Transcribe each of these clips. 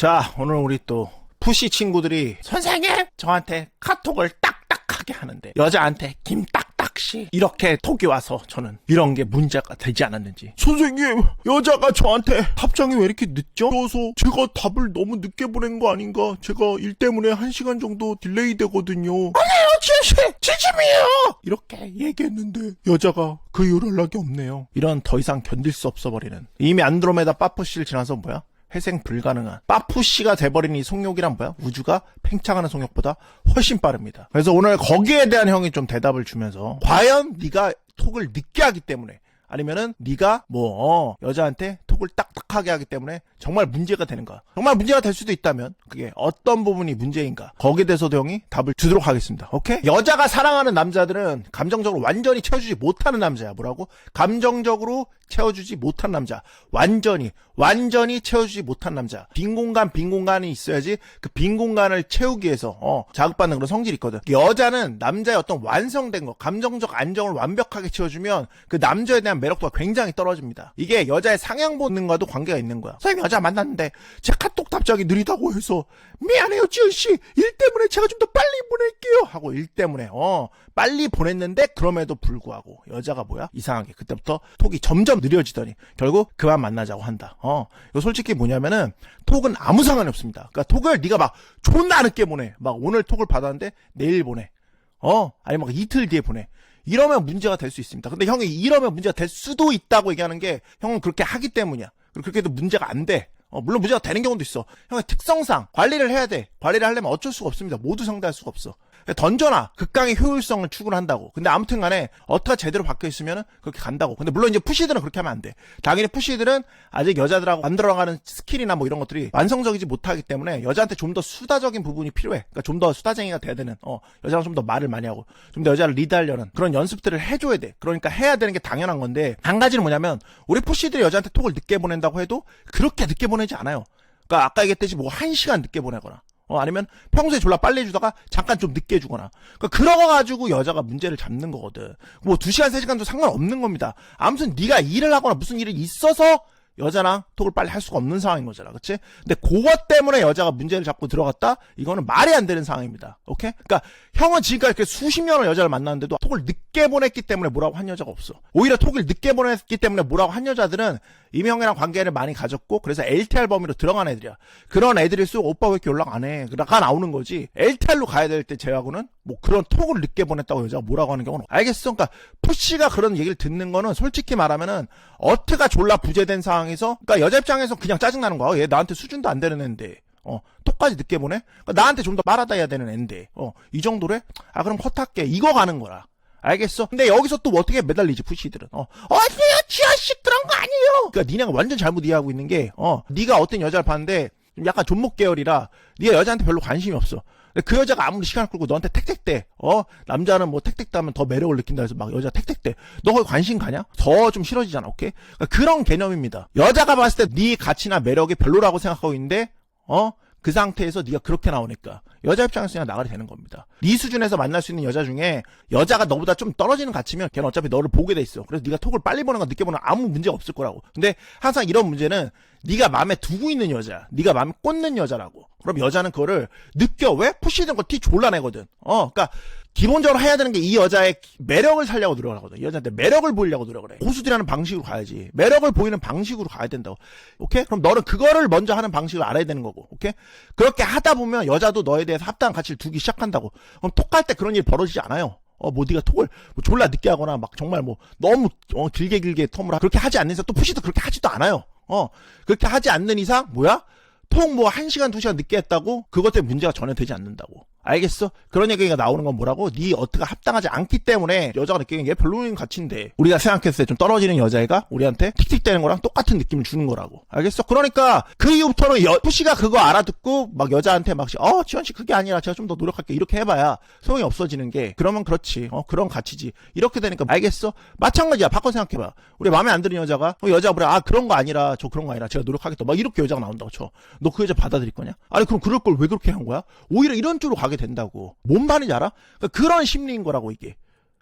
자, 오늘 우리 또 푸시 친구들이 선생님 저한테 카톡을 딱딱하게 하는데 여자한테 김딱딱 씨 이렇게 톡이 와서 저는 이런 게 문제가 되지 않았는지 선생님 여자가 저한테 답장이 왜 이렇게 늦죠? 그래서 제가 답을 너무 늦게 보낸 거 아닌가? 제가 일 때문에 한 시간 정도 딜레이 되거든요. 아니에요, 지혜씨 진심이에요. 이렇게 얘기했는데 여자가 그 연락이 없네요. 이런 더 이상 견딜 수 없어 버리는 이미 안드로메다 빠푸씨를 지나서 뭐야? 회생 불가능한 빠푸씨가 돼버린 이 속력이란 뭐야? 우주가 팽창하는 속력보다 훨씬 빠릅니다. 그래서 오늘 거기에 대한 형이 좀 대답을 주면서 과연 네가 톡을 늦게 하기 때문에 아니면은 네가 뭐 어, 여자한테 톡을 딱딱하게 하기 때문에 정말 문제가 되는가? 정말 문제가 될 수도 있다면 그게 어떤 부분이 문제인가? 거기에 대해서도 형이 답을 주도록 하겠습니다. 오케이? 여자가 사랑하는 남자들은 감정적으로 완전히 채워주지 못하는 남자야. 뭐라고? 감정적으로 채워주지 못한 남자. 완전히 완전히 채워주지 못한 남자. 빈 공간 빈 공간이 있어야지 그 빈 공간을 채우기 위해서 어, 자극받는 그런 성질이 있거든. 여자는 남자의 어떤 완성된 거, 감정적 안정을 완벽하게 채워주면 그 남자에 대한 매력도가 굉장히 떨어집니다. 이게 여자의 상향 본능과도 관계가 있는 거야. 선생님 여자 만났는데 제 카톡 답장이 느리다고 해서 미안해요 지은 씨. 일 때문에 제가 좀 더 빨리 보낼게요. 하고 일 때문에 어 빨리 보냈는데 그럼에도 불구하고 여자가 뭐야 이상하게 그때부터 톡이 점점 느려지더니 결국 그만 만나자고 한다. 어 이거 솔직히 뭐냐면은 톡은 아무 상관이 없습니다. 그러니까 톡을 네가 막 존나 늦게 보내. 막 오늘 톡을 받았는데 내일 보내. 어 아니면 막 이틀 뒤에 보내. 이러면 문제가 될 수 있습니다. 근데 형이 이러면 문제가 될 수도 있다고 얘기하는 게 형은 그렇게 하기 때문이야. 그렇게 해도 문제가 안 돼. 어, 물론 문제가 되는 경우도 있어. 형의 특성상 관리를 해야 돼. 관리를 하려면 어쩔 수가 없습니다. 모두 상대할 수가 없어. 던져놔. 극강의 효율성을 추구를 한다고. 근데 아무튼 간에 어떻게 제대로 박혀 있으면 그렇게 간다고. 근데 물론 이제 푸시들은 그렇게 하면 안 돼. 당연히 푸시들은 아직 여자들하고 만들어가는 스킬이나 뭐 이런 것들이 완성적이지 못하기 때문에 여자한테 좀 더 수다적인 부분이 필요해. 그러니까 좀 더 수다쟁이가 돼야 되는, 어, 여자랑 좀 더 말을 많이 하고, 좀 더 여자를 리드하려는 그런 연습들을 해줘야 돼. 그러니까 해야 되는 게 당연한 건데, 한 가지는 뭐냐면, 우리 푸시들이 여자한테 톡을 늦게 보낸다고 해도 그렇게 늦게 보내지 않아요. 그러니까 아까 얘기했듯이 뭐한 시간 늦게 보내거나, 어, 아니면 평소에 졸라 빨리 해주다가 잠깐 좀 늦게 해주거나. 그러니까 그러고 가지고 여자가 문제를 잡는 거거든. 뭐두 시간, 세 시간도 상관없는 겁니다. 아무튼 네가 일을 하거나 무슨 일이 있어서 여자랑 톡을 빨리 할 수가 없는 상황인 거잖아. 그치? 근데 그것 때문에 여자가 문제를 잡고 들어갔다? 이거는 말이 안 되는 상황입니다. 오케이? 그러니까 형은 지금까지 이렇게 수십 년을 여자를 만났는데도 톡을 늦게 보냈기 때문에 뭐라고 한 여자가 없어. 오히려 톡을 늦게 보냈기 때문에 뭐라고 한 여자들은 이미 형이랑 관계를 많이 가졌고 그래서 LTR 범위로 들어간 애들이야. 그런 애들일수록 오빠 왜 이렇게 연락 안 해? 그러다가 나오는 거지. LTR로 가야 될 때 제하고는 뭐 그런 톡을 늦게 보냈다고 여자가 뭐라고 하는 경우는 알겠어. 그러니까 푸시가 그런 얘기를 듣는 거는 솔직히 말하면은 어트가 졸라 부재된 상황에 서 그러니까 여자 입장에서 그냥 짜증 나는 거야. 얘 나한테 수준도 안 되는 애인데. 어, 톡까지 늦게 보내? 그러니까 나한테 좀 더 말하다 해야 되는 애인데. 어, 이 정도래? 아, 그럼 컷할게. 이거 가는 거라. 알겠어? 근데 여기서 또 어떻게 매달리지, 푸시들은. 어, 아니에요, 지아씨, 그런 거 아니에요! 그니까 니네가 완전 잘못 이해하고 있는 게, 어, 니가 어떤 여자를 봤는데, 좀 약간 존목 계열이라, 니가 여자한테 별로 관심이 없어. 그 여자가 아무리 시간을 끌고 너한테 택택대, 어? 남자는 뭐 택택대 하면 더 매력을 느낀다 해서 막 여자 택택대. 너 거기 관심 가냐? 더 좀 싫어지잖아, 오케이? 그러니까 그런 개념입니다. 여자가 봤을 때 네 가치나 매력이 별로라고 생각하고 있는데, 어? 그 상태에서 네가 그렇게 나오니까 여자 입장에서 그냥 나가야 되는 겁니다. 네 수준에서 만날 수 있는 여자 중에 여자가 너보다 좀 떨어지는 가치면 걔는 어차피 너를 보게 돼 있어. 그래서 네가 톡을 빨리 보는 거 늦게 보는 거 아무 문제 없을 거라고. 근데 항상 이런 문제는 네가 마음에 두고 있는 여자, 네가 마음에 꽂는 여자라고. 그럼 여자는 그거를 느껴. 왜? 푸시는 거 티 졸라 내거든. 어, 그러니까 기본적으로 해야 되는 게 이 여자의 매력을 살려고 노력을 하거든. 이 여자한테 매력을 보이려고 노력을 해. 고수들이 하는 방식으로 가야지. 매력을 보이는 방식으로 가야 된다고. 오케이? 그럼 너는 그거를 먼저 하는 방식을 알아야 되는 거고. 오케이? 그렇게 하다 보면 여자도 너에 대해서 합당한 가치를 두기 시작한다고. 그럼 톡할 때 그런 일이 벌어지지 않아요. 어, 뭐, 니가 톡을, 뭐 졸라 늦게 하거나, 막, 정말 뭐, 너무, 어, 길게 길게 텀을 하, 그렇게 하지 않는 이상, 또 푸시도 그렇게 하지도 않아요. 어, 그렇게 하지 않는 이상, 뭐야? 톡 뭐, 한 시간, 두 시간 늦게 했다고, 그것 때문에 문제가 전혀 되지 않는다고. 알겠어? 그런 얘기가 나오는 건 뭐라고? 네 어트가 합당하지 않기 때문에 여자가 느끼는 게 별로인 가치인데 우리가 생각했을 때 좀 떨어지는 여자애가 우리한테 틱틱대는 거랑 똑같은 느낌을 주는 거라고. 알겠어? 그러니까 그 이후부터는 여, 푸시가 그거 알아듣고 막 여자한테 막 어, 지원 씨 그게 아니라 제가 좀 더 노력할게. 이렇게 해봐야 소용이 없어지는 게 그러면 그렇지. 어, 그런 가치지. 이렇게 되니까 알겠어? 마찬가지야. 바꿔 생각해봐. 우리 마음에 안 드는 여자가 어, 여자가 뭐래? 아 그런 거 아니라 저 그런 거 아니라 제가 노력하겠다. 막 이렇게 여자가 나온다고 쳐. 너 그 여자 받아들일 거냐? 아니 그럼 그럴 걸 왜 그렇게 한 거야? 오히려 이런 쪽으로 가게 된다고. 뭔 말인지 알아? 그러니까 그런 심리인 거라고 이게.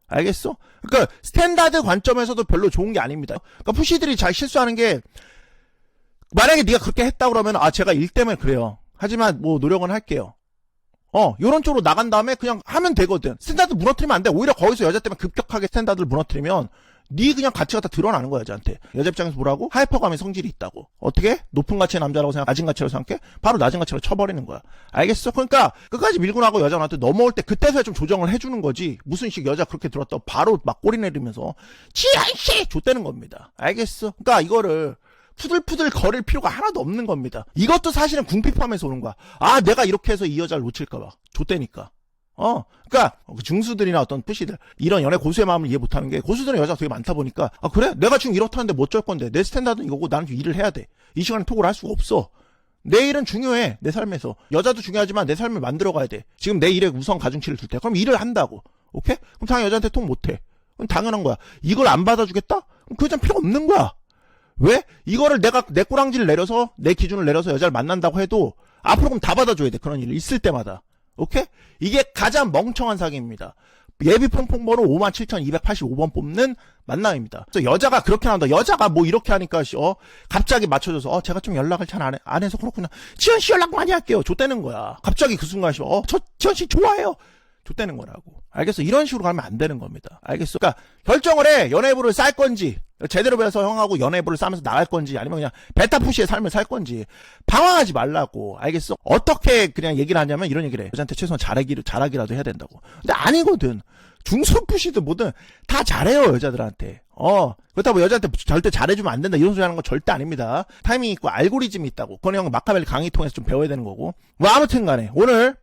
알겠어? 그러니까 스탠다드 관점에서도 별로 좋은 게 아닙니다. 그러니까 푸시들이 잘 실수하는 게 만약에 네가 그렇게 했다 그러면 아 제가 일 때문에 그래요. 하지만 뭐 노력은 할게요. 어, 요런 쪽으로 나간 다음에 그냥 하면 되거든. 스탠다드 무너뜨리면 안 돼. 오히려 거기서 여자 때문에 급격하게 스탠다드를 무너뜨리면 네 그냥 가치가 다 드러나는 거야, 여자한테. 여자 입장에서 뭐라고? 하이퍼감의 성질이 있다고. 어떻게? 높은 가치의 남자라고 생각, 낮은 가치라고 생각해? 바로 낮은 가치로 쳐버리는 거야. 알겠어? 그러니까 끝까지 밀고 나고 여자 한테 넘어올 때 그때서야 좀 조정을 해주는 거지. 무슨 식 여자 그렇게 들었다고 바로 막 꼬리 내리면서 지한씨! 줬다는 겁니다. 알겠어? 그러니까 이거를 푸들푸들 거릴 필요가 하나도 없는 겁니다. 이것도 사실은 궁핍함에서 오는 거야. 아, 내가 이렇게 해서 이 여자를 놓칠까봐. 줬다니까. 어, 그니까, 중수들이나 어떤 푸시들, 이런 연애 고수의 마음을 이해 못하는 게, 고수들은 여자 가 되게 많다 보니까, 아, 그래? 내가 지금 이렇다는데 못줄 건데, 내 스탠다드는 이거고 나는 좀 일을 해야 돼. 이 시간에 톡을 할 수가 없어. 내 일은 중요해, 내 삶에서. 여자도 중요하지만 내 삶을 만들어 가야 돼. 지금 내 일에 우선 가중치를 둘 때. 그럼 일을 한다고. 오케이? 그럼 당연히 여자한테 톡 못해. 그럼 당연한 거야. 이걸 안 받아주겠다? 그럼 그 여자는 필요 없는 거야. 왜? 이거를 내가 내 꼬랑지를 내려서 내 기준을 내려서 여자를 만난다고 해도 앞으로 그럼 다 받아줘야 돼 그런 일 있을 때마다 오케이? 이게 가장 멍청한 사기입니다 예비 퐁퐁 번호 57,285번 뽑는 만남입니다. 그래서 여자가 그렇게 한다. 여자가 뭐 이렇게 하니까 씨, 어 갑자기 맞춰줘서 어 제가 좀 연락을 잘 안 안 해서 그렇구나. 지현 씨 연락 많이 할게요. 줬다는 거야. 갑자기 그 순간 씨, 어저 지현 씨 좋아해요. 줬다는 거라고. 알겠어? 이런 식으로 가면 안 되는 겁니다. 알겠어? 그러니까 결정을 해. 연애부를 쌀 건지 제대로 배워서 형하고 연애부를 싸면서 나갈 건지 아니면 그냥 베타푸시의 삶을 살 건지 방황하지 말라고. 알겠어? 어떻게 그냥 얘기를 하냐면 이런 얘기를 해. 여자한테 최소한 잘하기를 잘하기라도 해야 된다고. 근데 아니거든. 중소푸시든 뭐든 다 잘해요 여자들한테. 어 그렇다고 여자한테 절대 잘해주면 안 된다 이런 소리 하는 건 절대 아닙니다. 타이밍 있고 알고리즘이 있다고. 그건 형 마카벨리 강의 통해서 좀 배워야 되는 거고. 뭐 아무튼간에 오늘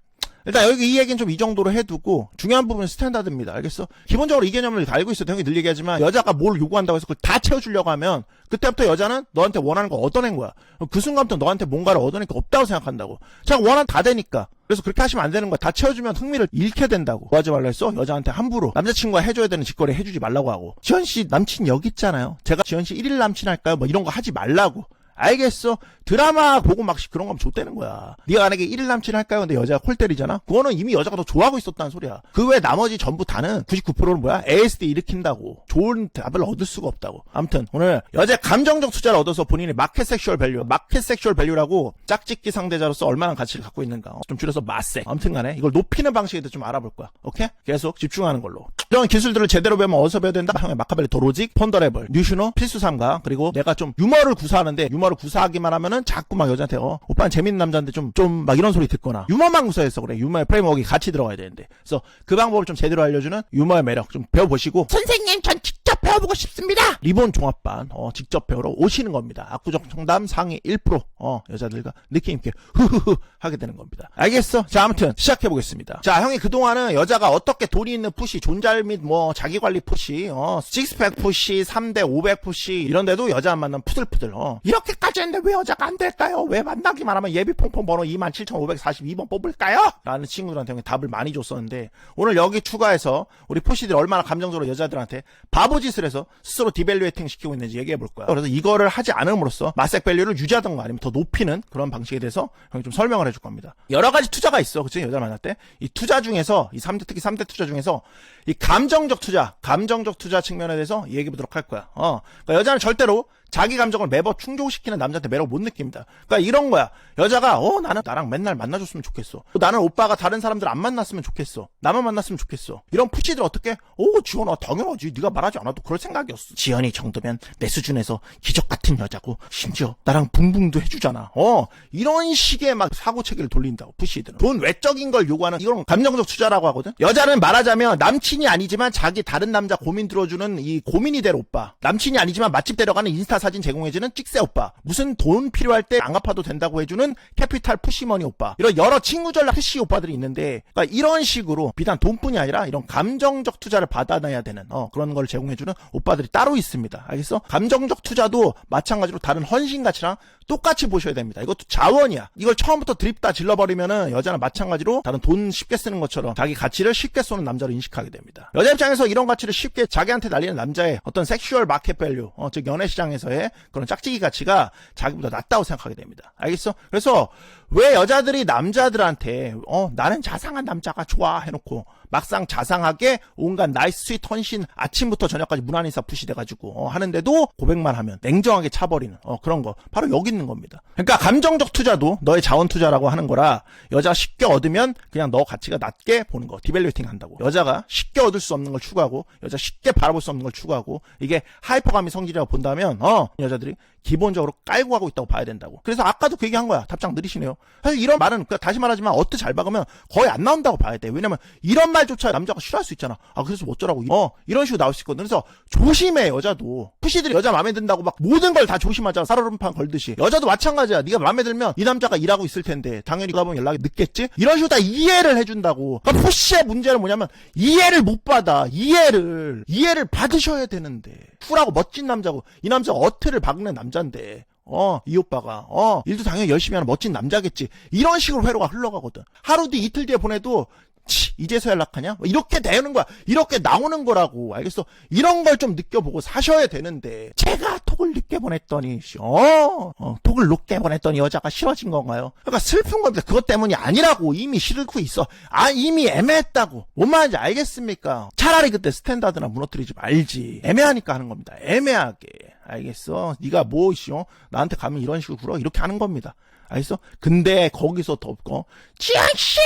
일단 여기 이 얘기는 좀 이 정도로 해두고 중요한 부분은 스탠다드입니다. 알겠어? 기본적으로 이 개념을 다 알고 있어. 형이 늘 얘기하지만 여자가 뭘 요구한다고 해서 그걸 다 채워주려고 하면 그때부터 여자는 너한테 원하는 거 얻어낸 거야. 그 순간부터 너한테 뭔가를 얻어낼 게 없다고 생각한다고. 자 원한 다 되니까. 그래서 그렇게 하시면 안 되는 거야. 다 채워주면 흥미를 잃게 된다고. 뭐 하지 말라 했어? 여자한테 함부로 남자친구가 해줘야 되는 짓거리 해주지 말라고 하고. 지현 씨 남친 여기 있잖아요. 제가 지현 씨 1일 남친 할까요? 뭐 이런 거 하지 말라고. 알겠어. 드라마 보고 막 그런 거 하면 좋다는 거야. 네가 만약에 1일 남친 할까요? 근데 여자가 콜 때리잖아? 그거는 이미 여자가 더 좋아하고 있었다는 소리야. 그 외 나머지 전부 다는 99%는 뭐야? ASD 일으킨다고. 좋은 답을 얻을 수가 없다고. 아무튼 오늘 여자 감정적 투자를 얻어서 본인의 마켓 섹슈얼 밸류, 마켓 섹슈얼 밸류라고 짝짓기 상대자로서 얼마나 가치를 갖고 있는가. 어, 좀 줄여서 마섹. 아무튼 간에 이걸 높이는 방식에 대해서 좀 알아볼 거야. 오케이? 계속 집중하는 걸로. 이런 기술들을 제대로 배우면 어디서 배워야 된다? 형의 마카벨리 도로직, 펀더레블, 뉴슈노, 필수 삼가, 그리고 내가 좀 유머를 구사하는데 유머 를 구사하기만 하면은 자꾸 막 여자한테 어, 오빠는 재밌는 남자인데 좀, 좀 막 이런 소리 듣거나 유머만 구사해서 그래. 유머의 프레임워크가 같이 들어가야 되는데. 그래서 그 방법을 좀 제대로 알려주는 유머의 매력 좀 배워보시고 선생님 전 배워보고 싶습니다. 리본 종합반 어, 직접 배우러 오시는 겁니다. 압구정 청담 상위 1% 어, 여자들과 느낌 있게 흐흐흐 하게 되는 겁니다. 알겠어? 자 아무튼 시작해 보겠습니다. 자 형이 그동안은 여자가 어떻게 돈이 있는 푸시, 존잘 및 뭐 자기 관리 푸시, 어, 식스팩 푸시, 3대 500 푸시 이런데도 여자 안 만나면 푸들푸들 어. 이렇게까지 했는데 왜 여자가 안 될까요? 왜 만나기만 하면 예비 퐁퐁 번호 27,542번 뽑을까요? 라는 친구들한테 형이 답을 많이 줬었는데 오늘 여기 추가해서 우리 푸시들이 얼마나 감정적으로 여자들한테 바보짓 을 해서 스스로 디밸류에이팅 시키고 있는지 얘기해 볼 거야. 그래서 이거를 하지 않음으로써 마색 밸류를 유지하던가 아니면 더 높이는 그런 방식에 대해서 형이 좀 설명을 해줄 겁니다. 여러 가지 투자가 있어. 그치? 여자 만날 때. 이 투자 중에서 이 3대 특히 3대 투자 중에서 이 감정적 투자, 감정적 투자 측면에 대해서 얘기해 보도록 할 거야. 어. 그러니까 여자는 절대로 자기 감정을 매번 충족시키는 남자한테 매력 못 느낍니다. 그러니까 이런 거야. 여자가 어 나는 나랑 맨날 만나줬으면 좋겠어. 나는 오빠가 다른 사람들 안 만났으면 좋겠어. 나만 만났으면 좋겠어. 이런 푸시들 어떻게? 오 지원아 당연하지. 네가 말하지 않아도 그럴 생각이었어. 지연이 정도면 내 수준에서 기적 같은 여자고 심지어 나랑 붕붕도 해주잖아. 어 이런 식의 막 사고 체계를 돌린다고 푸시들은 돈 외적인 걸 요구하는 이런 감정적 투자라고 하거든. 여자는 말하자면 남친이 아니지만 자기 다른 남자 고민 들어주는 이 고민이 될 오빠. 남친이 아니지만 맛집 데려가는 인스타 사진 제공해주는 찍새 오빠. 무슨 돈 필요할 때 안 갚아도 된다고 해주는 캐피탈 푸시머니 오빠. 이런 여러 친구 전략 푸시 오빠들이 있는데 그러니까 이런 식으로 비단 돈뿐이 아니라 이런 감정적 투자를 받아놔야 되는 어, 그런 걸 제공해주는 오빠들이 따로 있습니다. 알겠어? 감정적 투자도 마찬가지로 다른 헌신 가치랑 똑같이 보셔야 됩니다. 이것도 자원이야. 이걸 처음부터 드립 다 질러버리면은 여자는 마찬가지로 다른 돈 쉽게 쓰는 것처럼 자기 가치를 쉽게 쏘는 남자로 인식하게 됩니다. 여자 입장에서 이런 가치를 쉽게 자기한테 날리는 남자의 어떤 섹슈얼 마켓 밸류, 어, 즉 연애 시장에서 의 그런 짝짓기 가치가 자기보다 낮다고 생각하게 됩니다. 알겠어? 그래서 왜 여자들이 남자들한테 어 나는 자상한 남자가 좋아 해놓고 막상 자상하게 온갖 나이스 스윗 헌신 아침부터 저녁까지 문안인사 푸시돼가지고 어, 하는데도 고백만 하면 냉정하게 차버리는 어 그런 거 바로 여기 있는 겁니다. 그러니까 감정적 투자도 너의 자원 투자라고 하는 거라 여자 쉽게 얻으면 그냥 너 가치가 낮게 보는 거 디벨리팅 한다고 여자가 쉽게 얻을 수 없는 걸 추구하고 여자 쉽게 바라볼 수 없는 걸 추구하고 이게 하이퍼감이 성질이라고 본다면 어 여자들이 기본적으로 깔고 가고 있다고 봐야 된다고. 그래서 아까도 그 얘기한 거야. 답장 느리시네요. 사실 이런 말은 다시 말하지만 어트 잘 박으면 거의 안 나온다고 봐야 돼. 왜냐면 이런 말조차 남자가 싫어할 수 있잖아. 아 그래서 뭐 어쩌라고. 어 이런 식으로 나올 수 있거든. 그래서 조심해 여자도. 푸시들이 여자 마음에 든다고 막 모든 걸 다 조심하잖아. 살얼음판 걸듯이. 여자도 마찬가지야. 네가 마음에 들면 이 남자가 일하고 있을 텐데 당연히 가보면 연락이 늦겠지. 이런 식으로 다 이해를 해준다고. 그러니까 푸시의 문제는 뭐냐면 이해를 못 받아. 이해를 이해를 받으셔야 되는데. 쿨하고 멋진 남자고 이 남자가 어트를 박는 남자 인데 어, 이 오빠가, 어, 일도 당연히 열심히 하는 멋진 남자겠지. 이런 식으로 회로가 흘러가거든. 하루 뒤, 이틀 뒤에 보내도, 치, 이제서 연락하냐? 뭐 이렇게 되는 거야. 이렇게 나오는 거라고. 알겠어? 이런 걸 좀 느껴보고 사셔야 되는데, 제가 톡을 늦게 보냈더니, 씨, 어, 어, 톡을 늦게 보냈더니 여자가 싫어진 건가요? 그러니까 슬픈 겁니다. 그것 때문이 아니라고. 이미 싫고 있어. 아, 이미 애매했다고. 뭔 말인지 알겠습니까? 차라리 그때 스탠다드나 무너뜨리지 말지. 애매하니까 하는 겁니다. 애매하게. 알겠어? 네가 뭐 이시오? 나한테 가면 이런 식으로 굴어 이렇게 하는 겁니다. 알겠어? 근데 거기서 더 없고 지현 씨,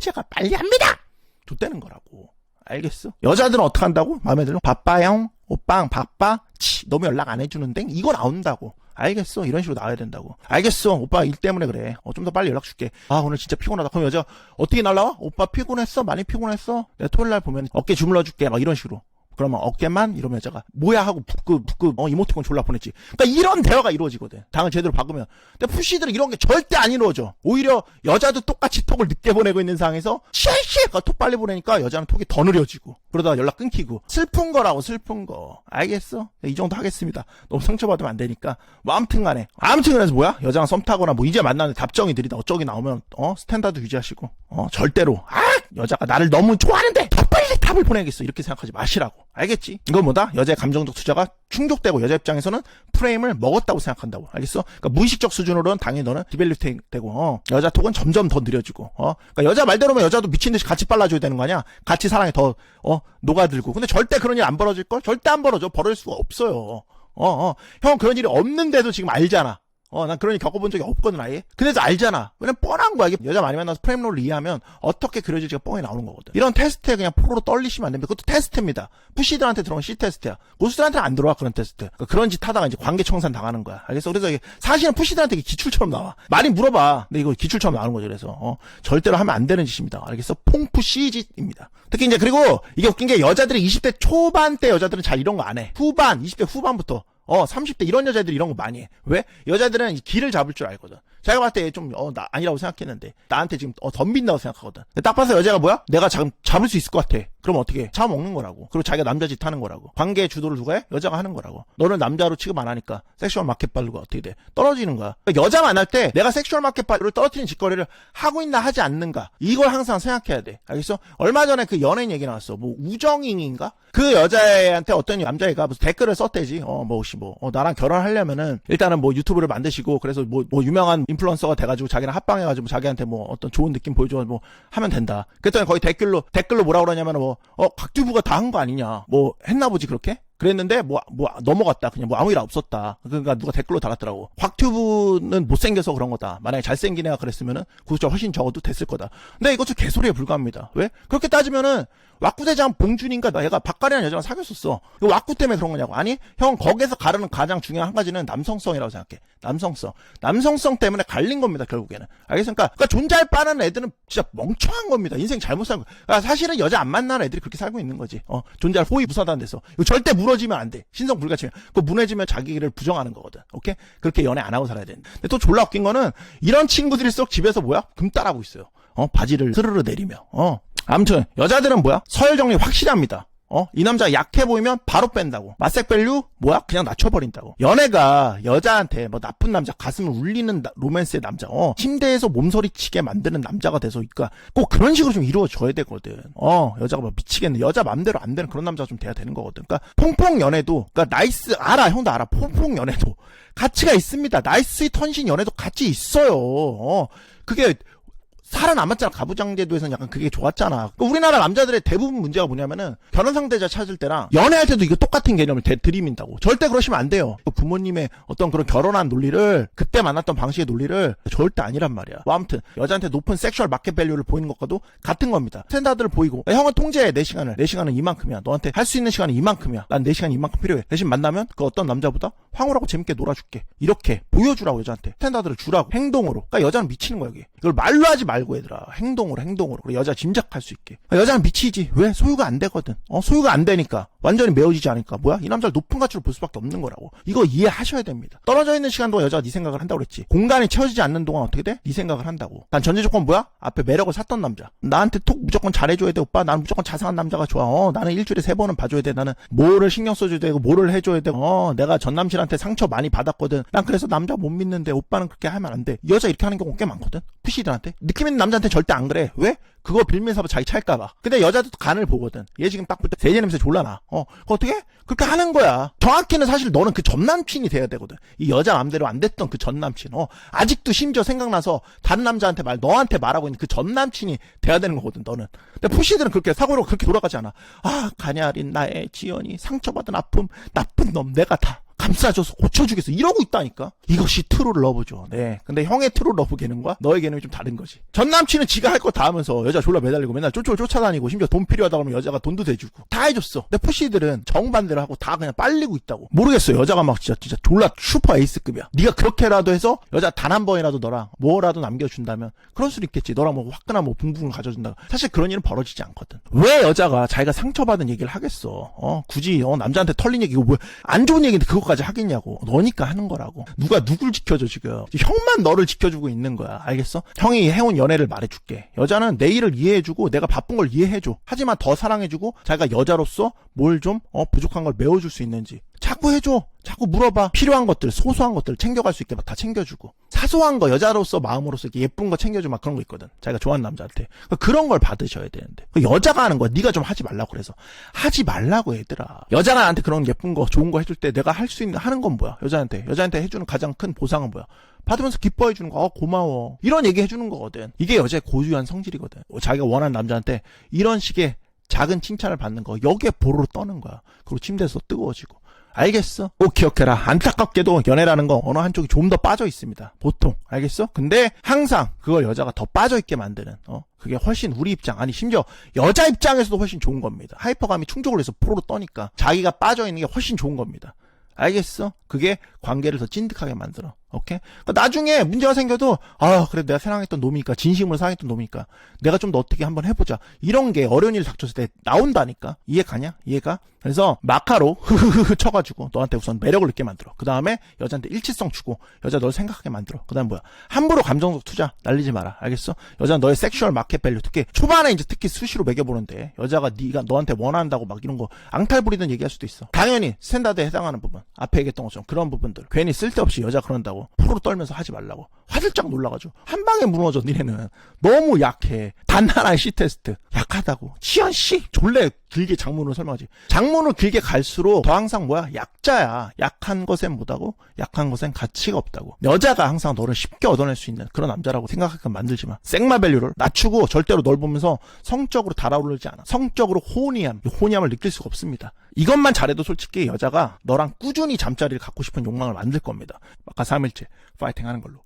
제가 빨리 합니다. 줬다는 거라고. 알겠어? 여자들은 어떻게 한다고? 마음에 들어? 바빠요? 오빵 바빠? 치, 너무 연락 안 해주는데 이거 나온다고. 알겠어. 이런 식으로 나와야 된다고. 알겠어. 오빠 일 때문에 그래. 어, 좀 더 빨리 연락 줄게. 아, 오늘 진짜 피곤하다. 그럼 여자 어떻게 날라와? 오빠 피곤했어? 많이 피곤했어? 내가 토요일 날 보면 어깨 주물러 줄게. 막 이런 식으로. 그러면 어깨만 이러면 여자가 뭐야 하고 북급 북급 어 이모티콘 졸라 보냈지. 그러니까 이런 대화가 이루어지거든. 당을 제대로 박으면. 근데 푸시들은 이런 게 절대 안 이루어져. 오히려 여자도 똑같이 톡을 늦게 보내고 있는 상황에서 시시가 톡 빨리 보내니까 여자는 톡이 더 느려지고 그러다가 연락 끊기고 슬픈 거라고 슬픈 거. 알겠어? 네, 이 정도 하겠습니다. 너무 상처받으면 안 되니까. 뭐 아무튼간에 아무튼 그래서 뭐야? 여자랑 썸 타거나 뭐 이제 만나는데 답정이 느리다 어쩌기 나오면 어 스탠다드 유지하시고 어 절대로 아 여자가 나를 너무 좋아하는데 탑을 보내야겠어 이렇게 생각하지 마시라고. 알겠지? 이건 뭐다? 여자의 감정적 투자가 충족되고 여자 입장에서는 프레임을 먹었다고 생각한다고. 알겠어? 그러니까 무의식적 수준으로는 당연히 너는 디벨리팅 되고 어, 여자 톡은 점점 더 느려지고 어. 그러니까 여자 말대로면 여자도 미친 듯이 같이 빨라줘야 되는 거 아니야? 같이 사랑에 더 어, 녹아들고. 근데 절대 그런 일 안 벌어질 걸? 절대 안 벌어져. 벌어질 수가 없어요. 어, 어. 형 그런 일이 없는데도 지금 알잖아. 어, 난 그런 일 겪어본 적이 없거든, 아예. 근데도 알잖아. 왜냐면 뻔한 거야. 이게 여자 많이 만나서 프레임롤을 이해하면 어떻게 그려질지가 뻔히 나오는 거거든. 이런 테스트에 그냥 포로로 떨리시면 안 됩니다. 그것도 테스트입니다. 푸시들한테 들어온 C 테스트야. 고수들한테는 안 들어와, 그런 테스트. 그런 짓 하다가 이제 관계 청산 당하는 거야. 알겠어? 그래서 이게 사실은 푸시들한테 기출처럼 나와. 많이 물어봐. 근데 이거 기출처럼 나오는 거죠. 그래서, 어, 절대로 하면 안 되는 짓입니다. 알겠어? 퐁푸시 짓입니다. 특히 이제 그리고 이게 웃긴 게 여자들이 20대 초반 때 여자들은 잘 이런 거 안 해. 후반, 20대 후반부터. 어, 30대 이런 여자들이 이런 거 많이 해. 왜? 여자들은 이 길을 잡을 줄 알거든. 제가 봤을 때 좀, 어, 나, 아니라고 생각했는데. 나한테 지금, 어, 덤빈다고 생각하거든. 근데 딱 봐서 여자가 뭐야? 내가 지금 잡을 수 있을 것 같아. 그럼 어떻게 해? 잡아먹는 거라고. 그리고 자기가 남자 짓 하는 거라고. 관계의 주도를 누가 해? 여자가 하는 거라고. 너를 남자로 취급 안 하니까 섹슈얼 마켓 발루가 어떻게 돼? 떨어지는 거야. 그러니까 여자 만날 때 내가 섹슈얼 마켓 발루를 떨어뜨리는 짓거리를 하고 있나 하지 않는가. 이걸 항상 생각해야 돼. 알겠어? 얼마 전에 그 연예인 얘기 나왔어. 뭐, 우정잉인가? 그 여자애한테 어떤 남자애가 무슨 댓글을 썼대지. 어, 뭐, 혹시 뭐, 어, 나랑 결혼하려면은 일단은 뭐 유튜브를 만드시고 그래서 뭐, 뭐 유명한 인플루언서가 돼가지고 자기랑 합방해가지고 자기한테 뭐 어떤 좋은 느낌 보여줘 뭐 하면 된다. 그랬더니 거의 댓글로, 댓글로 뭐라 그러냐면 뭐, 어, 곽튜브가 다 한 거 아니냐. 뭐, 했나 보지, 그렇게? 그랬는데 뭐뭐 넘어갔다. 그냥 뭐 아무 일 없었다. 그러니까 누가 댓글로 달았더라고. 곽튜브는 못생겨서 그런 거다. 만약에 잘생긴 애가 그랬으면은 구독자 훨씬 적어도 됐을 거다. 근데 이것도 개소리에 불과합니다. 왜? 그렇게 따지면은 왁구대장 봉준인가 얘가 박가리라는 여자랑 사귀었었어. 이거 왁구 때문에 그런 거냐고. 아니 형 거기서 가르는 가장 중요한 한 가지는 남성성이라고 생각해. 남성성. 남성성 때문에 갈린 겁니다 결국에는. 알겠습니까? 그러니까 존재할 바라는 애들은 진짜 멍청한 겁니다. 인생 잘못 살고. 그러니까 사실은 여자 안 만나는 애들이 그렇게 살고 있는 거지. 어 존재할 호의 데서. 이거 절대 무 너지면 안 돼. 신성 불가치면. 그 무너지면 자기를 부정하는 거거든. 오케이? 그렇게 연애 안 하고 살아야 된다. 근데 또 졸라 웃긴 거는 이런 친구들일수록 집에서 뭐야? 금 따라하고 있어요. 어, 바지를 스르르 내리며. 어. 아무튼 여자들은 뭐야? 서열 정리 확실합니다. 어? 이 남자 약해 보이면 바로 뺀다고. 맛색 밸류 뭐야? 그냥 낮춰버린다고. 연애가 여자한테 뭐 나쁜 남자 가슴을 울리는 나- 로맨스의 남자, 어 침대에서 몸소리치게 만드는 남자가 돼서 그러니까 꼭 그런 식으로 좀 이루어져야 되거든. 어 여자가 뭐 미치겠네. 여자 맘대로 안 되는 그런 남자가 좀 돼야 되는 거거든. 그러니까 퐁퐁 연애도 그러니까 나이스 알아 형도 알아. 퐁퐁 연애도 가치가 있습니다. 나이스 턴신 연애도 가치 있어요. 어 그게 살아남았잖아. 가부장제도에서는 약간 그게 좋았잖아. 그러니까 우리나라 남자들의 대부분 문제가 뭐냐면은 결혼 상대자 찾을 때랑 연애할 때도 이거 똑같은 개념을 대, 들이민다고. 절대 그러시면 안 돼요. 부모님의 어떤 그런 결혼한 논리를 그때 만났던 방식의 논리를 절대 아니란 말이야. 뭐 아무튼 여자한테 높은 섹슈얼 마켓 밸류를 보이는 것과도 같은 겁니다. 스탠다드를 보이고 야, 형은 통제해 내 시간을. 내 시간은 이만큼이야. 너한테 할 수 있는 시간은 이만큼이야. 난 내 시간이 이만큼 필요해. 대신 만나면 그 어떤 남자보다 황홀하고 재밌게 놀아줄게. 이렇게 보여주라고 여자한테 스탠다드를 주라고 행동으로. 그러니까 여자는 미치는 거야 여기. 이걸 말로 하지 말고 얘들아. 행동으로 행동으로. 여자 짐작할 수 있게. 아, 여자는 미치지. 왜? 소유가 안 되거든. 어? 소유가 안 되니까 완전히 메워지지 않으니까. 뭐야? 이 남자를 높은 가치로 볼 수밖에 없는 거라고. 이거 이해하셔야 됩니다. 떨어져 있는 시간 동안 여자가 네 생각을 한다고 그랬지. 공간이 채워지지 않는 동안 어떻게 돼? 네 생각을 한다고. 난 전제 조건 뭐야? 앞에 매력을 샀던 남자. 나한테 톡 무조건 잘해줘야 돼 오빠. 나는 무조건 자상한 남자가 좋아. 어 나는 일주일에 세 번은 봐줘야 돼. 나는 뭐를 신경 써줘야 되고 뭐를 해줘야 되고 어 내가 전 남친한테 상처 많이 받았거든. 난 그래서 남자 못 믿는데 오빠는 그렇게 하면 안 돼. 여자 이렇게 하는 경우 꽤 많거든. 푸시들한테. 느낌 있는 남자한테 절대 안 그래. 왜? 그거 빌면서 자기 찰까봐. 근데 여자도 간을 보거든. 얘 지금 딱 볼 때 세제 냄새 졸라 나. 어, 어떻게? 그렇게 하는 거야. 정확히는 사실 너는 그 전남친이 돼야 되거든. 이 여자 맘대로 안 됐던 그 전남친. 어, 아직도 심지어 생각나서 다른 남자한테 말, 너한테 말하고 있는 그 전남친이 돼야 되는 거거든, 너는. 근데 푸시들은 그렇게 사고로 그렇게 돌아가지 않아. 아, 가냐린 나의 지연이 상처받은 아픔, 나쁜 놈, 내가 다. 감싸줘서 고쳐주겠어. 이러고 있다니까. 이것이 트루 러브죠. 네. 근데 형의 트루 러브 개념과 너의 개념이 좀 다른 거지. 전 남친은 지가 할 거 다 하면서 여자 졸라 매달리고 맨날 쫄쫄 쫓아다니고 심지어 돈 필요하다 그러면 여자가 돈도 대주고 다 해줬어. 근데 푸시들은 정반대로 하고 다 그냥 빨리고 있다고. 모르겠어. 여자가 막 진짜 진짜 졸라 슈퍼 에이스급이야. 네가 그렇게라도 해서 여자 단 한 번이라도 너랑 뭐라도 남겨준다면 그럴 수도 있겠지. 너랑 뭐 화끈한 뭐 붕붕을 가져준다. 사실 그런 일은 벌어지지 않거든. 왜 여자가 자기가 상처받은 얘기를 하겠어? 어 굳이 어 남자한테 털린 얘기 이거 뭐안 좋은 얘기인데 그것까지 하겠냐고. 너니까 하는 거라고. 누가 누굴 지켜줘 지금. 형만 너를 지켜주고 있는 거야. 알겠어? 형이 해온 연애를 말해줄게. 여자는 내 일을 이해해주고 내가 바쁜 걸 이해해줘. 하지만 더 사랑해주고 자기가 여자로서 뭘 좀 어, 부족한 걸 메워줄 수 있는지 자꾸 해줘. 자꾸 물어봐. 필요한 것들, 소소한 것들 챙겨갈 수 있게 막 다 챙겨주고. 사소한 거, 여자로서 마음으로서 이렇게 예쁜 거 챙겨주고 막 그런 거 있거든. 자기가 좋아하는 남자한테. 그러니까 그런 걸 받으셔야 되는데. 그 여자가 하는 거야. 네가 좀 하지 말라고 그래서. 하지 말라고 얘들아. 여자가 나한테 그런 예쁜 거, 좋은 거 해줄 때 내가 할 수 있는, 하는 건 뭐야? 여자한테. 여자한테 해주는 가장 큰 보상은 뭐야? 받으면서 기뻐해 주는 거, 어, 고마워. 이런 얘기 해주는 거거든. 이게 여자의 고유한 성질이거든. 어, 자기가 원하는 남자한테 이런 식의 작은 칭찬을 받는 거, 여기에 보로로 떠는 거야. 그리고 침대에서 뜨거워지고. 알겠어? 꼭 기억해라. 안타깝게도 연애라는 거 어느 한쪽이 좀 더 빠져 있습니다. 보통. 알겠어? 근데 항상 그걸 여자가 더 빠져 있게 만드는, 어? 그게 훨씬 우리 입장, 아니, 심지어 여자 입장에서도 훨씬 좋은 겁니다. 하이퍼감이 충족을 해서 포로로 떠니까 자기가 빠져 있는 게 훨씬 좋은 겁니다. 알겠어? 그게 관계를 더 찐득하게 만들어. 오케이? 그러니까 나중에 문제가 생겨도, 아, 그래, 내가 사랑했던 놈이니까, 진심으로 사랑했던 놈이니까, 내가 좀 더 어떻게 한번 해보자. 이런 게 어려운 일 닥쳤을 때 나온다니까? 이해 가냐? 이해가? 그래서 마카로 흐흐흐흐 쳐가지고 너한테 우선 매력을 느끼게 만들어. 그 다음에 여자한테 일치성 주고 여자 널 생각하게 만들어. 그 다음 뭐야? 함부로 감정적 투자 날리지 마라. 알겠어? 여자 너의 섹슈얼 마켓 밸류 특히 초반에 이제 특히 수시로 매겨보는데 여자가 네가 너한테 원한다고 막 이런 거 앙탈 부리든 얘기할 수도 있어. 당연히 스탠다드에 해당하는 부분 앞에 얘기했던 것처럼 그런 부분들 괜히 쓸데없이 여자 그런다고 프로 떨면서 하지 말라고. 화들짝 놀라가지고. 한 방에 무너져 니네는. 너무 약해. 단단한 C 테스트. 약하다고. 지현 씨 졸래 길게 장문으로 설명하지. 장문을 길게 갈수록 더 항상 뭐야? 약자야. 약한 것엔 못하고 약한 것엔 가치가 없다고. 여자가 항상 너를 쉽게 얻어낼 수 있는 그런 남자라고 생각하게 만들지 마 생마 밸류를 낮추고 절대로 널 보면서 성적으로 달아오르지 않아. 성적으로 이 호니함을 느낄 수가 없습니다 이것만 잘해도 솔직히 여자가 너랑 꾸준히 잠자리를 갖고 싶은 욕망을 만들 겁니다. 아까 3일째 파이팅 하는 걸로